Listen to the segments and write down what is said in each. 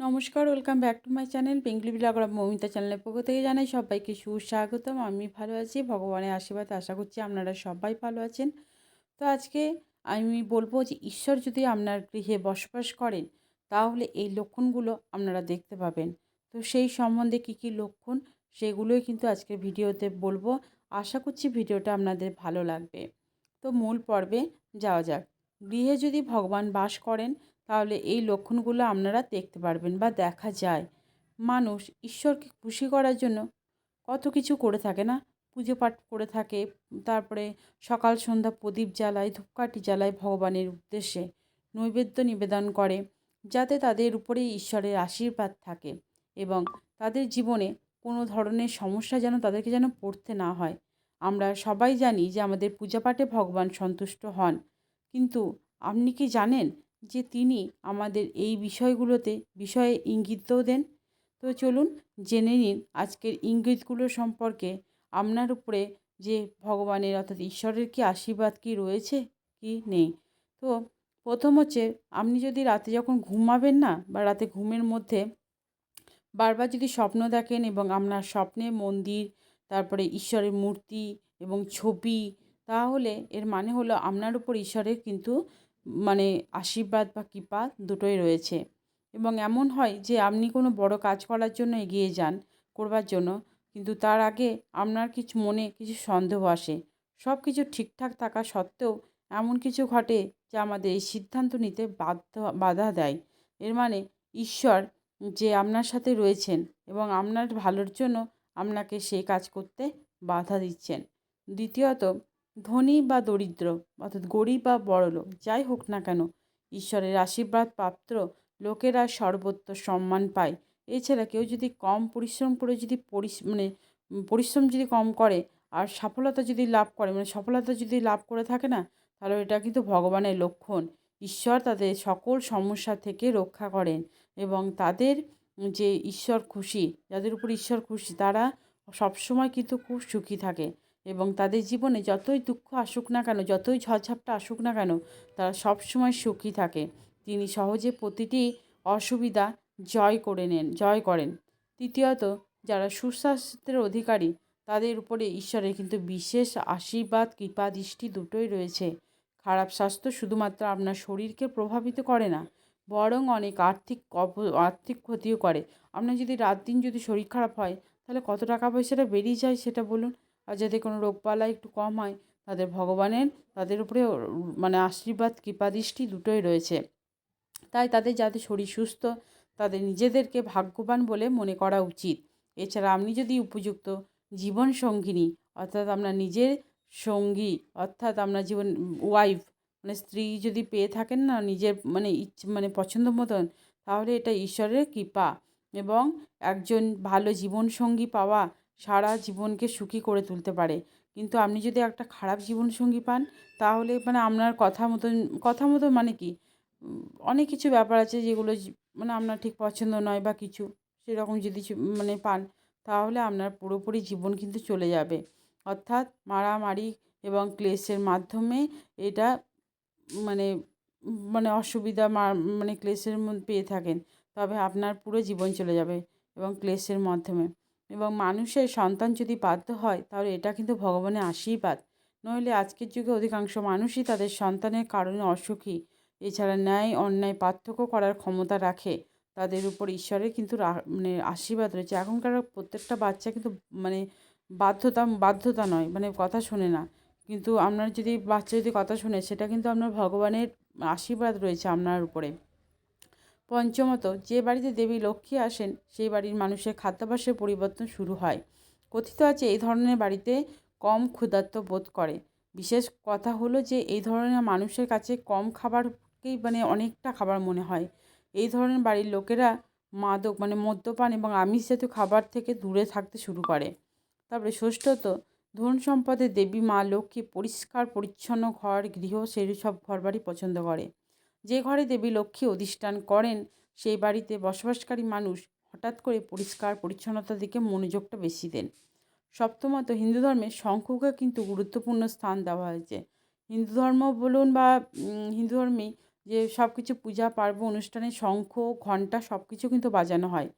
নমস্কার welcome back to my channel Bengali blogger Momita চ্যানেলের পক্ষ থেকে জানাই সবাইকে সুস্বাগতম। আমি ভালো আছি, ভগবানের আশীর্বাদ আশা করছি আপনারা সবাই ভালো আছেন। তো আজকে আমি বলব যে, ঈশ্বর যদি আপনার গৃহে বসবাস করেন, তাহলে এই লক্ষণগুলো আপনারা দেখতে পাবেন। তো সেই সম্বন্ধে কী কী লক্ষণ, সেগুলোই কিন্তু আজকের ভিডিওতে বলব। আশা করছি ভিডিওটা আপনাদের ভালো লাগবে। তো মূল পর্বে যাওয়া যাক। গৃহে যদি ভগবান বাস করেন তাহলে এই লক্ষণগুলো আপনারা দেখতে পারবেন বা দেখা যায়। মানুষ ঈশ্বরকে খুশি করার জন্য কত কিছু করে থাকে না? পুজো পাঠ করে থাকে, তারপরে সকাল, সন্ধ্যা প্রদীপ জ্বালায়, ধূপকাঠি জ্বালায় ভগবানের উদ্দেশ্যে নৈবেদ্য নিবেদন করে, যাতে তাদের উপরে ঈশ্বরের আশীর্বাদ থাকে এবং তাদের জীবনে কোনো ধরনের সমস্যা যেন তাদেরকে যেন পড়তে না হয়। আমরা সবাই জানি যে আমাদের পূজাপাঠে ভগবান সন্তুষ্ট হন। কিন্তু আপনি কি জানেন যে তিনি আমাদের এই বিষয়গুলোতে বিষয়ে ইঙ্গিতও দেন। তো চলুন জেনে নিন আজকের ইঙ্গিতগুলো সম্পর্কে। আপনার উপরে যে ভগবানের অর্থাৎ ঈশ্বরের কি আশীর্বাদ কি রয়েছে কি নেই? তো প্রথম হচ্ছে আপনি যদি রাতে যখন ঘুমাবেন না বা রাতে ঘুমের মধ্যে বারবার যদি স্বপ্ন দেখেন এবং আপনার স্বপ্নে মন্দির, তারপরে ঈশ্বরের মূর্তি এবং ছবি, তাহলে এর মানে হলো আপনার উপর ঈশ্বরের কিন্তু মানে আশীর্বাদ বা কৃপা দুটোই রয়েছে। এবং এমন হয় যে আপনি কোনো বড় কাজ করার জন্য এগিয়ে যান, করবার জন্য, কিন্তু তার আগে আপনার কিছু মনে কিছু সন্দেহ আসে। সব কিছু ঠিকঠাক থাকা সত্ত্বেও এমন কিছু ঘটে যা আমাদের এই সিদ্ধান্ত নিতে বাধ্য, বাধা দেয়। এর মানে ঈশ্বর যে আপনার সাথে রয়েছেন এবং আপনার ভালোর জন্য আপনাকে সেই কাজ করতে বাধা দিচ্ছেন। দ্বিতীয়ত ধনী বা দরিদ্র, অর্থাৎ গরিব বা বড়লোক যাই হোক না কেন, ঈশ্বরের আশীর্বাদ প্রাপ্ত লোকেরা সর্বত্র সম্মান পায়। এছাড়া কেউ যদি কম পরিশ্রম করে যদি মানে পরিশ্রম যদি কম করে, আর সফলতা যদি লাভ করে মানে সফলতা যদি লাভ করে থাকে না, তাহলে এটা কিন্তু ভগবানের লক্ষণ। ঈশ্বর তাদের সকল সমস্যা থেকে রক্ষা করেন এবং তাদের যে ঈশ্বর খুশি, যাদের উপর ঈশ্বর খুশি, তারা সবসময় কিন্তু খুব সুখী থাকে। এবং তাদের জীবনে যতই দুঃখ আসুক না কেন, যতই ঝড়ঝাপটা আসুক না কেন, তারা সবসময় সুখী থাকে। তিনি সহজে প্রতিটি অসুবিধা জয় করে নেন, জয় করেন। তৃতীয়ত, যারা সুস্বাস্থ্যের অধিকারী, তাদের উপরে ঈশ্বরের কিন্তু বিশেষ আশীর্বাদ, কৃপা, দৃষ্টি দুটোই রয়েছে। খারাপ স্বাস্থ্য শুধুমাত্র আপনার শরীরকে প্রভাবিত করে না, বরং অনেক আর্থিক আর্থিক ক্ষতিও করে। আপনার যদি রাত দিন যদি শরীর খারাপ হয়, তাহলে কত টাকা পয়সাটা বেরিয়ে যায় সেটা বলুন? আর যাতে কোনো রোগবালা একটু কম হয়, তাদের ভগবানের, তাদের উপরে মানে আশীর্বাদ কৃপাদৃষ্টি দুটোই রয়েছে। তাই তাদের যাতে শরীর সুস্থ, তাদের নিজেদেরকে ভাগ্যবান বলে মনে করা উচিত। এছাড়া আপনি যদি উপযুক্ত জীবন সঙ্গিনী, অর্থাৎ আপনার নিজের সঙ্গী, অর্থাৎ আপনার জীবন ওয়াইফ মানে স্ত্রী যদি পেয়ে থাকেন না নিজের মানে ইচ্ছে মানে পছন্দ মতন, তাহলে এটা ঈশ্বরের কৃপা। এবং একজন ভালো জীবনসঙ্গী পাওয়া সারা জীবনকে সুখী করে তুলতে পারে। কিন্তু আপনি যদি একটা খারাপ জীবনসঙ্গী পান, তাহলে মানে আপনার কথা মতন, কথা মতো মানে কি? অনেক কিছু ব্যাপার আছে যেগুলো মানে আপনার ঠিক পছন্দ নয় বা কিছু সেরকম যদি মানে পান, তাহলে আপনার পুরোপুরি জীবন কিন্তু চলে যাবে। অর্থাৎ মারামারি এবং ক্লেশের মাধ্যমে এটা মানে মানে অসুবিধা মানে ক্লেশের মধ্যে পেয়ে থাকেন, তবে আপনার পুরো জীবন চলে যাবে এবং ক্লেশের মাধ্যমে। এবং মানুষের সন্তান যদি বাধ্য হয়, তাহলে এটা কিন্তু ভগবানের আশীর্বাদ। নইলে আজকের যুগে অধিকাংশ মানুষই তাদের সন্তানের কারণে অসুখী। এছাড়া ন্যায়, অন্যায়, পার্থক্য করার ক্ষমতা রাখে। তাদের উপর ঈশ্বরের কিন্তু মানে আশীর্বাদ রয়েছে। এখনকার প্রত্যেকটা বাচ্চা কিন্তু মানে বাধ্যতা বাধ্যতা নয় মানে কথা শোনে না। কিন্তু আপনার যদি, বাচ্চা যদি কথা শোনে, সেটা কিন্তু আপনার ভগবানের আশীর্বাদ রয়েছে আপনার উপরে। পঞ্চমত, যে বাড়িতে দেবী লক্ষ্মী আসেন, সেই বাড়ির মানুষের খাদ্যাভ্যাসের পরিবর্তন শুরু হয়। কথিত আছে, এই ধরনের বাড়িতে কম ক্ষুধার্ত বোধ করে। বিশেষ কথা হলো যে, এই ধরনের মানুষের কাছে কম খাবারকেই মানে অনেকটা খাবার মনে হয়। এই ধরনের বাড়ির লোকেরা মাদক মানে মদ্যপান এবং আমিষ জাতীয় খাবার থেকে দূরে থাকতে শুরু করে। তারপরে ষষ্ঠত, ধন সম্পদের দেবী মা লক্ষ্মী পরিষ্কার, পরিচ্ছন্ন ঘর, গৃহ, সেই সব ঘর বাড়ি পছন্দ করে। যে ঘরে দেবী লক্ষ্মী অধিষ্ঠান করেন, সেই বাড়িতে বসবাসকারী মানুষ হঠাৎ করে পরিষ্কার পরিচ্ছন্নতার দিকে মনোযোগটা বেশি দেন। সপ্তমত, হিন্দু ধর্মে শঙ্খকে কিন্তু গুরুত্বপূর্ণ স্থান দেওয়া হয়েছে। হিন্দু ধর্ম বলুন বা হিন্দু ধর্মে যে সব কিছু পূজা পার্বণ অনুষ্ঠানে শঙ্খ, ঘণ্টা সব কিছু কিন্তু বাজানো হয়।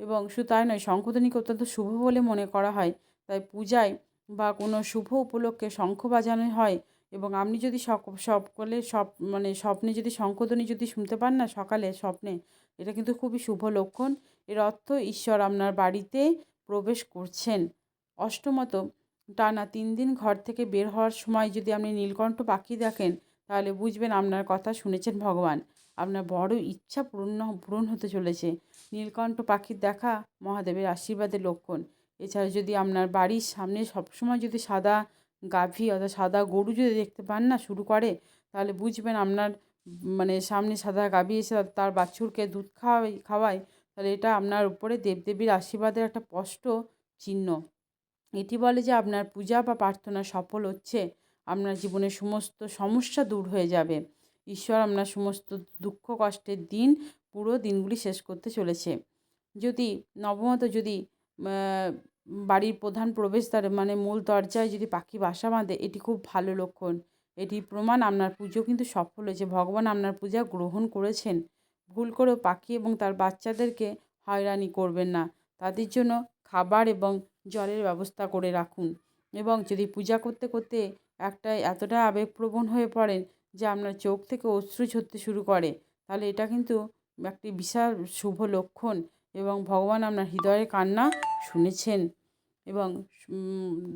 এবং শুধু তাই নয় শঙ্খধ্বনিকে অত্যন্ত শুভ বলে মনে করা হয়। তাই পূজায় বা কোনো শুভ উপলক্ষে শঙ্খ বাজানো হয় এবং আপনি যদি সকলে সব মানে স্বপ্নে যদি শঙ্খধ্বনি যদি শুনতে পান না সকালে স্বপ্নে, এটা কিন্তু খুবই শুভ লক্ষণ। এর অর্থ ঈশ্বর আপনার বাড়িতে প্রবেশ করছেন। অষ্টমত, টানা তিন দিন ঘর থেকে বের হওয়ার সময় যদি আপনি নীলকণ্ঠ পাখি দেখেন, তাহলে বুঝবেন আপনার কথা শুনেছেন ভগবান। আপনার বড় ইচ্ছা পূরণ পূরণ হতে চলেছে। নীলকণ্ঠ পাখির দেখা মহাদেবের আশীর্বাদের লক্ষণ। এছাড়া যদি আপনার বাড়ির সামনে সবসময় যদি সাদা গাভী অর্থাৎ সাদা গরু যদি দেখতে পান না, শুরু করে, তাহলে বুঝবেন আপনার মানে সামনে সাদা গাভী এসে তার বাছুরকে দুধ খাওয়াই, খাওয়ায়, তাহলে এটা আপনার উপরে দেবদেবীর আশীর্বাদের একটা স্পষ্ট চিহ্ন। এটি বলে যে আপনার পূজা বা প্রার্থনা সফল হচ্ছে, আপনার জীবনের সমস্ত সমস্যা দূর হয়ে যাবে। ঈশ্বর আপনার সমস্ত দুঃখ, কষ্টের দিন, পুরো দিনগুলি শেষ করতে চলেছে। যদি নবমত যদি বাড়ির প্রধান প্রবেশদ্বারে মানে মূল দরজায় যদি পাখি বাসা বাঁধে, এটি খুব ভালো লক্ষণ। এটি প্রমাণ আপনার পুজো কিন্তু সফল হয়েছে। ভগবান আপনার পূজা গ্রহণ করেছেন। ভুল করেও পাখি এবং তার বাচ্চাদেরকে হয়রানি করবেন না। তাদের জন্য খাবার এবং জলের ব্যবস্থা করে রাখুন। এবং যদি পূজা করতে করতে একটা এতটা আবেগপ্রবণ হয়ে পড়েন যে আপনার চোখ থেকে অশ্রু ঝরতে শুরু করে, তাহলে এটা কিন্তু একটি বিশাল শুভ লক্ষণ। এবং ভগবান আপনার হৃদয়ের কান্না শুনেছেন এবং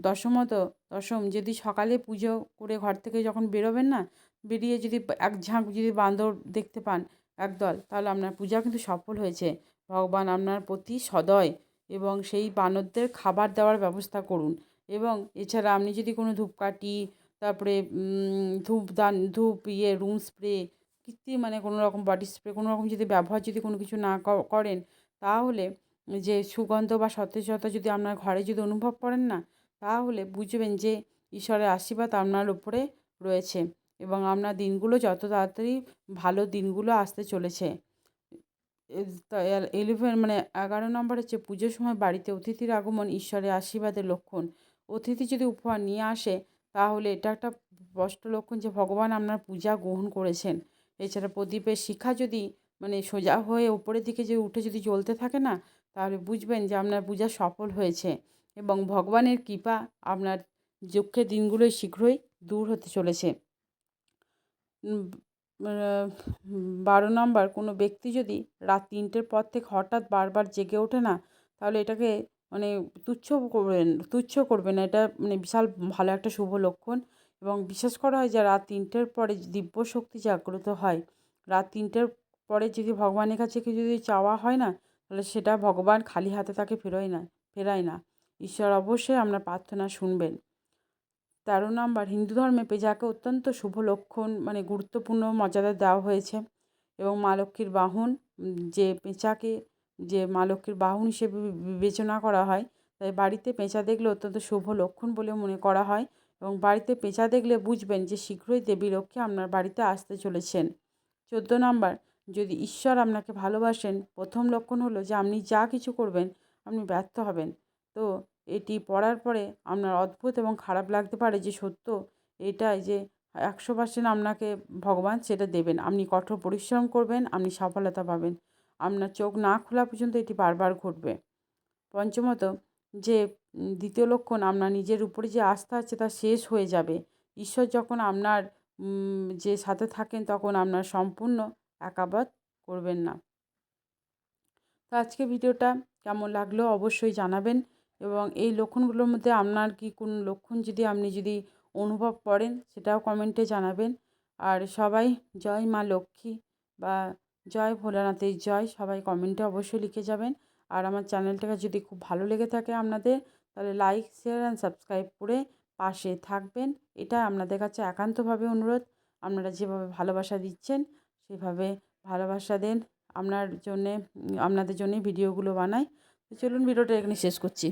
দশমত, দশম, যদি সকালে পুজো করে ঘর থেকে যখন বেরোবেন না, বেরিয়ে যদি এক ঝাঁক যদি বান্দর দেখতে পান একদল, তাহলে আপনার পূজা কিন্তু সফল হয়েছে। ভগবান আপনার প্রতি সদয় এবং সেই বানরদের খাবার দেওয়ার ব্যবস্থা করুন। এবং এছাড়া আপনি যদি কোনো ধূপকাঠি, তারপরে ধূপদান ধূপ ইয়ে রুম স্প্রে, কৃত্রিম মানে কোনো রকম বডি স্প্রে, কোনো রকম যদি ব্যবহার যদি কোনো কিছু না করেন তাহলে যে সুগন্ধ বা সতেজতা যদি আপনার ঘরে যদি অনুভব করেন না, তাহলে বুঝবেন যে ঈশ্বরের আশীর্বাদ আপনার উপরে রয়েছে এবং আপনার দিনগুলো যত তাড়াতাড়ি ভালো দিনগুলো আসতে চলেছে। ইলেভেন মানে এগারো নম্বর হচ্ছে পুজোর সময় বাড়িতে অতিথির আগমন ঈশ্বরের আশীর্বাদের লক্ষণ। অতিথি যদি উপহার নিয়ে আসে, তাহলে এটা একটা স্পষ্ট লক্ষণ যে ভগবান আপনার পূজা গ্রহণ করেছেন। এছাড়া প্রদীপের শিখা যদি মানে সোজা হয়ে উপরের দিকে যে উঠে যদি চলতে থাকে না, তাহলে বুঝবেন যে আপনার পূজা সফল হয়েছে এবং ভগবানের কৃপা আপনার দুঃখের দিনগুলোই শীঘ্রই দূর হতে চলেছে। বারো নম্বর, কোনো ব্যক্তি যদি রাত তিনটের পর থেকে হঠাৎ বারবার জেগে ওঠে না, তাহলে এটাকে মানে তুচ্ছ করবেন, তুচ্ছ করবে না। এটা মানে বিশাল ভালো একটা শুভ লক্ষণ এবং বিশ্বাস করা হয় যে রাত তিনটের পরে দিব্য শক্তি জাগ্রত হয়। রাত তিনটের পরে যদি ভগবানের কাছে কিছু যদি চাওয়া হয় না, তাহলে সেটা ভগবান খালি হাতে তাকে ফেরোয় না, ফেরায় না। ঈশ্বর অবশ্যই আপনার প্রার্থনা শুনবেন। তেরো নম্বর, হিন্দু ধর্মে পেঁচাকে অত্যন্ত শুভ লক্ষণ মানে গুরুত্বপূর্ণ মর্যাদা দেওয়া হয়েছে এবং মা লক্ষ্মীর বাহন, যে পেঁচাকে, যে মা লক্ষ্মীর বাহন হিসেবে বিবেচনা করা হয়, তাই বাড়িতে পেঁচা দেখলে অত্যন্ত শুভ লক্ষণ বলে মনে করা হয় এবং বাড়িতে পেঁচা দেখলে বুঝবেন যে শীঘ্রই দেবী লক্ষ্মী আপনার বাড়িতে আসতে চলেছেন। চোদ্দ নম্বর যদি ঈশ্বর আপনাকে ভালোবাসেন, প্রথম লক্ষণ হলো যে আপনি যা কিছু করবেন, আপনি ব্যর্থ হবেন। তো এটি পড়ার পরে আপনার অদ্ভুত এবং খারাপ লাগতে পারে যে সত্য এটাই যে একশো পার্সেন্ট আপনাকে ভগবান সেটা দেবেন। আপনি কঠোর পরিশ্রম করবেন, আপনি সফলতা পাবেন। আপনার চোখ না খোলা পর্যন্ত এটি বারবার ঘটবে। পঞ্চমত, যে দ্বিতীয় লক্ষণ, আপনার নিজের উপরে যে আস্থা আছে তা শেষ হয়ে যাবে। ঈশ্বর যখন আপনার যে সাথে থাকেন তখন আপনার সম্পূর্ণ একাবাদ করবেন না। তো আজকে ভিডিওটা কেমন লাগল অবশ্যই জানাবেন এবং এই লক্ষণগুলোর মধ্যে আপনার কি কোন লক্ষণ যদি আপনি যদি অনুভব করেন সেটাও কমেন্টে জানাবেন। আর সবাই জয় মা লক্ষ্মী বা জয় ভোলানাথের জয় সবাই কমেন্টে অবশ্যই লিখে যাবেন। আর আমার চ্যানেলটাকে যদি খুব ভালো লেগে থাকে আপনাদের তাহলে লাইক, শেয়ার অ্যান্ড সাবস্ক্রাইব করে পাশে থাকবেন। এটা আপনাদের কাছে একান্তভাবে অনুরোধ। আপনারা যেভাবে ভালোবাসা দিচ্ছেন সেভাবে ভালোবাসা দেন। আপনার জন্যে আপনাদের জন্যেই ভিডিওগুলো বানাই। চলুন ভিডিওটা এখানে শেষ করছি।